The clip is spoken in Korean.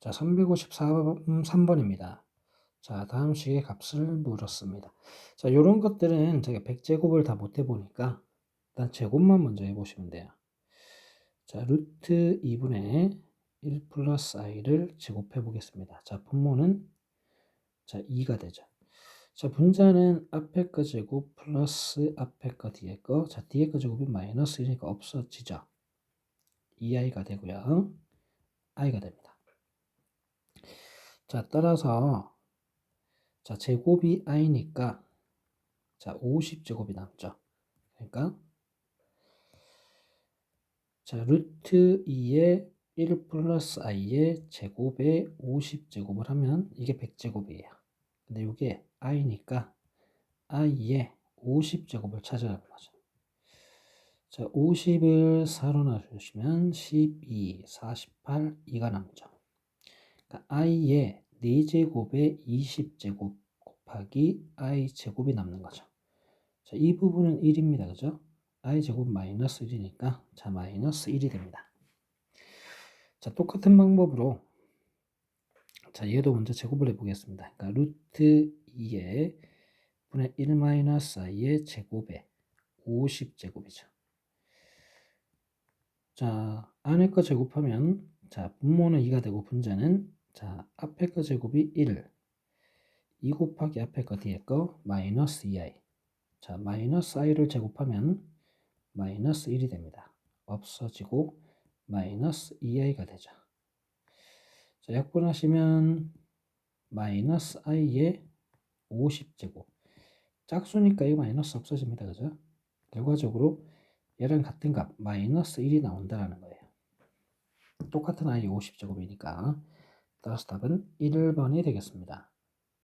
자, 354번입니다. 자, 다음 식의 값을 물었습니다. 자, 요런 것들은 제가 100제곱을 다 못 해보니까 일단 제곱만 먼저 해보시면 돼요. 자, 루트 2분의 1 플러스 i를 제곱해 보겠습니다. 자, 분모는 자, 2가 되죠. 자, 분자는 앞에 거 제곱 플러스 앞에 거 뒤에 거. 자, 뒤에 거 제곱이 마이너스 1이니까 없어지죠. 2i가 되고요. i가 됩니다. 자, 따라서 자, 제곱이 i니까 자, 50제곱이 남죠. 그러니까 자, 루트 2의 1 플러스 i의 제곱에 50제곱을 하면 이게 100제곱이에요. 근데 이게 i니까 i의 50제곱을 찾아야 하는 거죠. 자, 50을 4로 나누시면 12, 48, 2가 남죠. 그러니까 i의 4제곱에 20제곱 곱하기 i 제곱이 남는 거죠. 자, 이 부분은 1입니다. 그죠? i 제곱 마이너스 1이니까 자, 마이너스 1이 됩니다. 자, 똑같은 방법으로 자, 얘도 먼저 제곱을 해보겠습니다. 그러니까 루트 2의 분의 1 마이너스 i의 제곱에 50제곱이죠. 자, 안에 거 제곱하면 자, 분모는 2가 되고 분자는 자, 앞에 거 제곱이 1 2 곱하기 앞에 거 뒤에 거 마이너스 2i 자, 마이너스 i를 제곱하면 마이너스 1이 됩니다. 없어지고 마이너스 2i가 되죠. 자, 약분하시면 마이너스 i의 50제곱 짝수니까 이 마이너스 없어집니다. 그죠? 결과적으로 얘랑 같은 값 마이너스 1이 나온다는 거예요. 똑같은 i 50제곱이니까 따라서 답은 1번이 되겠습니다.